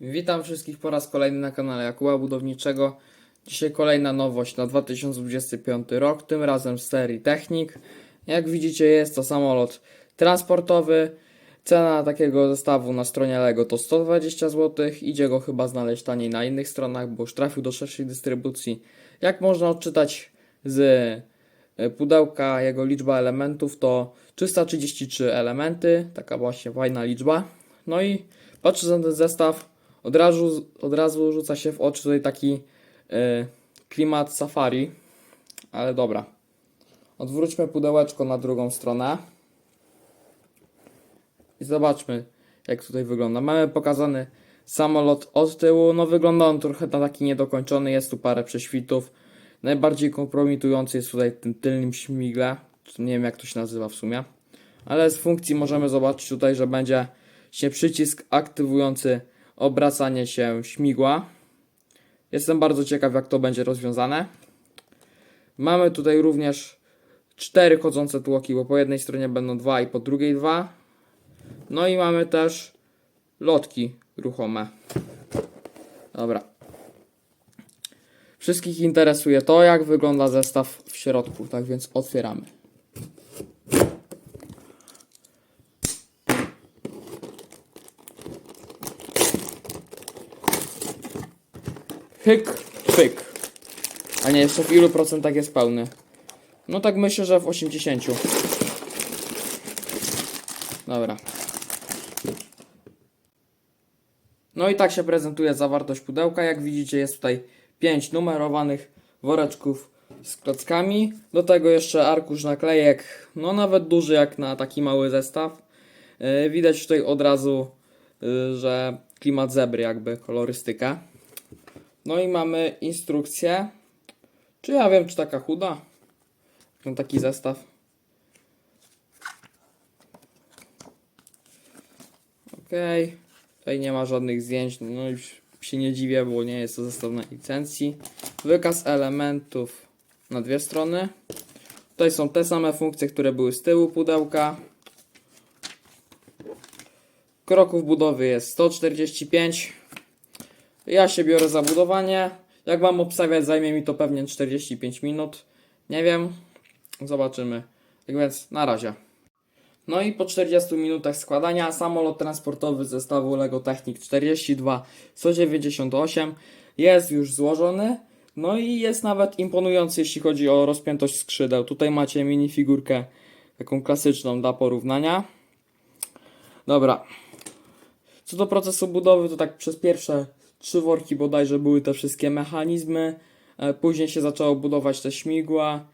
Witam wszystkich po raz kolejny na kanale Jakuba Budowniczego. Dzisiaj kolejna nowość na 2025 rok, tym razem z serii Technik. Jak widzicie jest to samolot transportowy. Cena takiego zestawu na stronie Lego to 120 zł. Idzie go chyba znaleźć taniej na innych stronach, bo już trafił do szerszej dystrybucji. Jak można odczytać z e, pudełka jego liczba elementów to 333 elementy, taka właśnie fajna liczba. No i patrząc na ten zestaw, od razu, od razu rzuca się w oczy tutaj taki e, klimat safari, ale dobra. Odwróćmy pudełeczko na drugą stronę i zobaczmy jak tutaj wygląda. Mamy pokazany samolot od tyłu, no wygląda on trochę na taki niedokończony, jest tu parę prześwitów. Najbardziej kompromitujący jest tutaj ten tylnym śmigle, nie wiem jak to się nazywa w sumie. Ale z funkcji możemy zobaczyć tutaj, że będzie się przycisk aktywujący obracanie się śmigła. Jestem bardzo ciekaw, jak to będzie rozwiązane. Mamy tutaj również cztery chodzące tłoki, bo po jednej stronie będą dwa i po drugiej dwa. No i mamy też lotki ruchome. Dobra. Wszystkich interesuje to, jak wygląda zestaw w środku, tak więc otwieramy. Hyk, pyk. A nie, jeszcze w ilu procentach jest pełny? No tak myślę, że w 80. Dobra. No i tak się prezentuje zawartość pudełka. Jak widzicie jest tutaj 5 numerowanych woreczków z klockami. Do tego jeszcze arkusz naklejek, no nawet duży jak na taki mały zestaw. Yy, widać tutaj od razu, yy, że klimat zebry jakby, kolorystyka. No i mamy instrukcję. Czy ja wiem, czy taka chuda? Mam taki zestaw. Okej. Tutaj nie ma żadnych zdjęć. No już się nie dziwię, bo nie jest to zestaw na licencji. Wykaz elementów na dwie strony. Tutaj są te same funkcje, które były z tyłu pudełka. Kroków budowy jest 145. Ja się biorę za budowanie. Jak mam obstawiać, zajmie mi to pewnie 45 minut. Nie wiem. Zobaczymy. Tak więc na razie. No i po 40 minutach składania samolot transportowy zestawu LEGO Technic 42 198 jest już złożony. No i jest nawet imponujący, jeśli chodzi o rozpiętość skrzydeł. Tutaj macie minifigurkę taką klasyczną dla porównania. Dobra. Co do procesu budowy, to tak przez pierwsze trzy worki bodajże były te wszystkie mechanizmy. E, Później się zaczęło budować te śmigła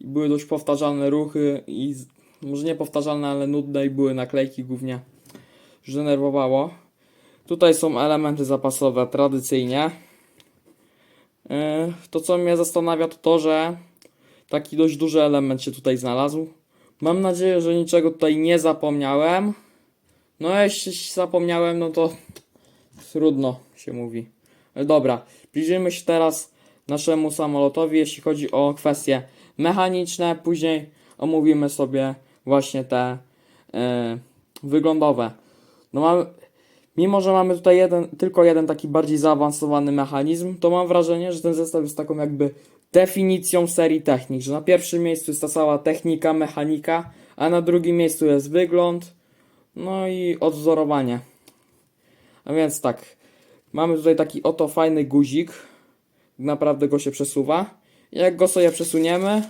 i były dość powtarzalne ruchy i może nie powtarzalne, ale nudne i były naklejki głównie. Już. Tutaj są elementy zapasowe tradycyjnie. E, To co mnie zastanawia to to, że taki dość duży element się tutaj znalazł. Mam nadzieję, że niczego tutaj nie zapomniałem. No jeśli zapomniałem, no to trudno się mówi. Dobra, przyjrzyjmy się teraz naszemu samolotowi, jeśli chodzi o kwestie mechaniczne. Później omówimy sobie właśnie te e, wyglądowe. No mamy, mimo, że mamy tutaj jeden, tylko jeden taki bardziej zaawansowany mechanizm, to mam wrażenie, że ten zestaw jest taką jakby definicją serii technik, że na pierwszym miejscu jest ta cała technika, mechanika, a na drugim miejscu jest wygląd, no i odwzorowanie. A więc tak, mamy tutaj taki oto fajny guzik. Naprawdę go się przesuwa. Jak go sobie przesuniemy,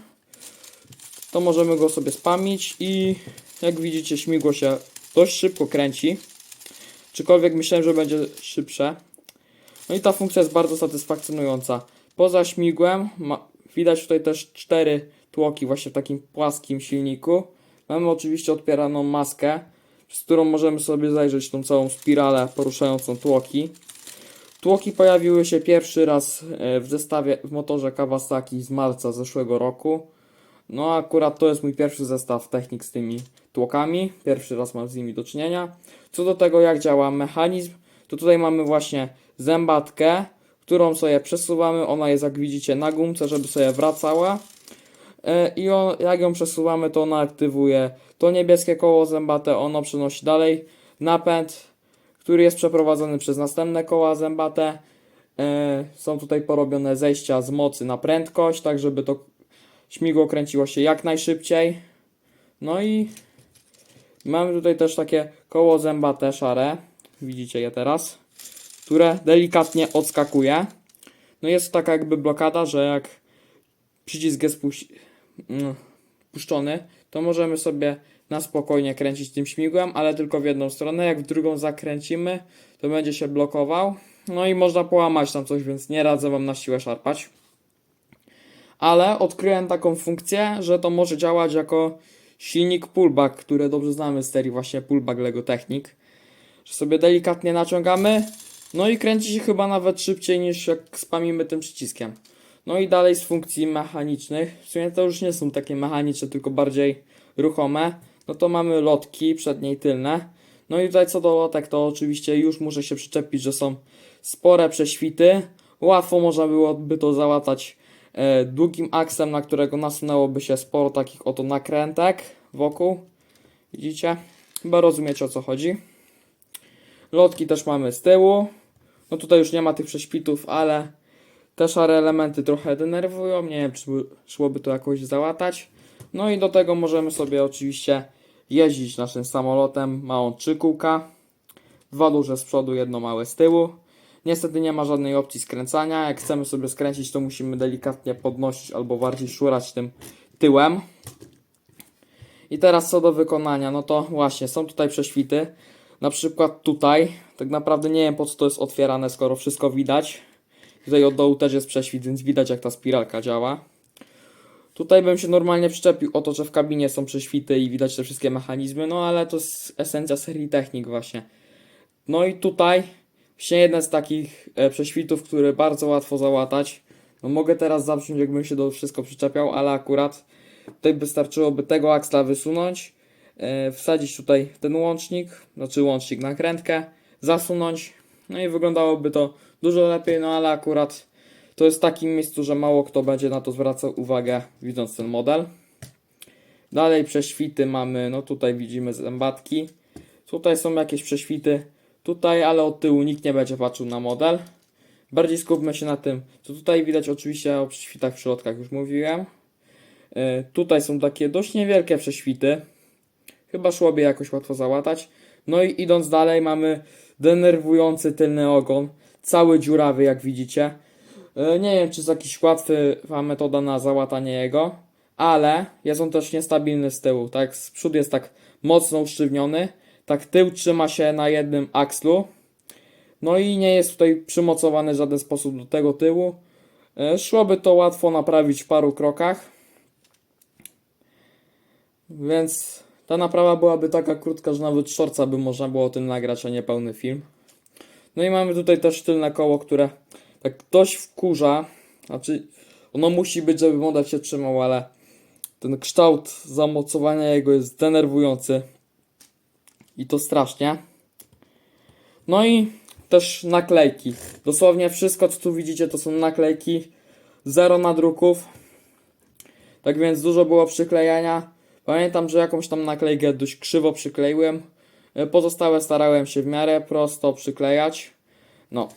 to możemy go sobie spamić i jak widzicie śmigło się dość szybko kręci. Czykolwiek myślałem, że będzie szybsze. No i ta funkcja jest bardzo satysfakcjonująca. Poza śmigłem ma, widać tutaj też cztery tłoki właśnie w takim płaskim silniku. Mamy oczywiście odpieraną maskę, z którą możemy sobie zajrzeć tą całą spiralę poruszającą tłoki. Tłoki pojawiły się pierwszy raz e, w zestawie w motorze Kawasaki z marca zeszłego roku. No akurat to jest mój pierwszy zestaw technik z tymi tłokami. Pierwszy raz mam z nimi do czynienia. Co do tego jak działa mechanizm, to tutaj mamy właśnie zębatkę, którą sobie przesuwamy. Ona jest jak widzicie na gumce, żeby sobie wracała. E, I on, jak ją przesuwamy, to ona aktywuje to niebieskie koło zębate, ono przenosi dalej napęd, który jest przeprowadzony przez następne koła zębate. E, Są tutaj porobione zejścia z mocy na prędkość, tak żeby to śmigło kręciło się jak najszybciej. No i mamy tutaj też takie koło zębate szare, widzicie je teraz, które delikatnie odskakuje. No jest taka jakby blokada, że jak przycisk jest puszczony, to możemy sobie na spokojnie kręcić tym śmigłem, ale tylko w jedną stronę. Jak w drugą zakręcimy, to będzie się blokował. No i można połamać tam coś, więc nie radzę Wam na siłę szarpać. Ale odkryłem taką funkcję, że to może działać jako silnik pullback, który dobrze znamy z serii właśnie pullback Lego Technic. Że sobie delikatnie naciągamy, no i kręci się chyba nawet szybciej niż jak spamimy tym przyciskiem. No i dalej z funkcji mechanicznych, w sumie to już nie są takie mechaniczne, tylko bardziej ruchome. No to mamy lotki przednie i tylne. No i tutaj co do lotek, to oczywiście już muszę się przyczepić, że są spore prześwity. Łatwo można byłoby to załatać e, długim aksem, na którego nasunęłoby się sporo takich oto nakrętek wokół. Widzicie? Chyba rozumiecie o co chodzi. Lotki też mamy z tyłu. No tutaj już nie ma tych prześwitów, ale te szare elementy trochę denerwują. Nie wiem, czy szłoby to jakoś załatać. No i do tego możemy sobie oczywiście jeździć naszym samolotem. Ma on trzy kółka. Dwa duże z przodu, jedno małe z tyłu. Niestety nie ma żadnej opcji skręcania. Jak chcemy sobie skręcić, to musimy delikatnie podnosić albo bardziej szurać tym tyłem. I teraz co do wykonania, no to właśnie są tutaj prześwity. Na przykład tutaj, tak naprawdę nie wiem po co to jest otwierane, skoro wszystko widać. Tutaj od dołu też jest prześwit, więc widać jak ta spiralka działa. Tutaj bym się normalnie przyczepił o to, że w kabinie są prześwity i widać te wszystkie mechanizmy, no ale to jest esencja serii technik właśnie. No i tutaj właśnie jeden z takich e, prześwitów, który bardzo łatwo załatać. No mogę teraz zabrzmieć jakbym się do wszystko przyczepiał, ale akurat tutaj wystarczyłoby tego aksla wysunąć, e, wsadzić tutaj ten łącznik, znaczy łącznik nakrętkę, zasunąć, no i wyglądałoby to dużo lepiej, no ale akurat to jest w takim miejscu, że mało kto będzie na to zwracał uwagę, widząc ten model. Dalej prześwity mamy, no tutaj widzimy zębatki. Tutaj są jakieś prześwity, tutaj, ale od tyłu nikt nie będzie patrzył na model. Bardziej skupmy się na tym, co tutaj widać oczywiście o prześwitach w środkach już mówiłem. E, Tutaj są takie dość niewielkie prześwity. Chyba szłoby jakoś łatwo załatać. No i idąc dalej mamy denerwujący tylny ogon. Cały dziurawy jak widzicie. E, Nie wiem czy jest jakaś łatwa metoda na załatanie jego. Ale jest on też niestabilny z tyłu. Tak z przodu jest tak mocno usztywniony. Tak tył trzyma się na jednym akslu. No i nie jest tutaj przymocowany w żaden sposób do tego tyłu. E, Szłoby to łatwo naprawić w paru krokach. Więc ta naprawa byłaby taka krótka, że nawet shortsa by można było o tym nagrać, a nie pełny film. No i mamy tutaj też tylne koło, które tak dość wkurza. Znaczy, ono musi być, żeby model się trzymał, ale ten kształt zamocowania jego jest denerwujący. I to strasznie. No i też naklejki. Dosłownie wszystko, co tu widzicie, to są naklejki. Zero nadruków. Tak więc dużo było przyklejania. Pamiętam, że jakąś tam naklejkę dość krzywo przykleiłem. E, Pozostałe starałem się w miarę prosto przyklejać. No.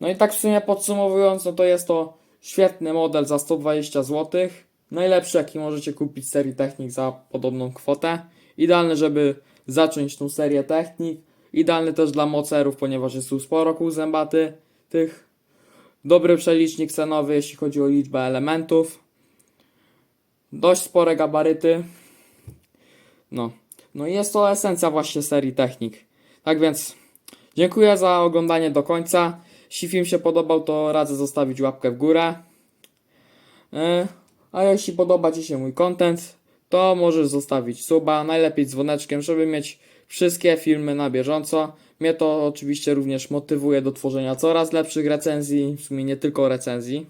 No i tak w sumie podsumowując, no to jest to świetny model za 120 zł. Najlepszy jaki możecie kupić serii Technik za podobną kwotę. Idealny, żeby zacząć tą serię Technik. Idealny też dla mocerów, ponieważ jest tu sporo kół zębaty tych. Dobry przelicznik cenowy, jeśli chodzi o liczbę elementów. Dość spore gabaryty. No. No i jest to esencja właśnie serii Technik. Tak więc dziękuję za oglądanie do końca. Jeśli film się podobał, to radzę zostawić łapkę w górę. Yy, A jeśli podoba Ci się mój content, to możesz zostawić suba, najlepiej dzwoneczkiem, żeby mieć wszystkie filmy na bieżąco. Mnie to oczywiście również motywuje do tworzenia coraz lepszych recenzji, w sumie nie tylko recenzji.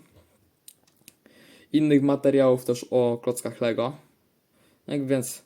Innych materiałów też o klockach Lego. Tak więc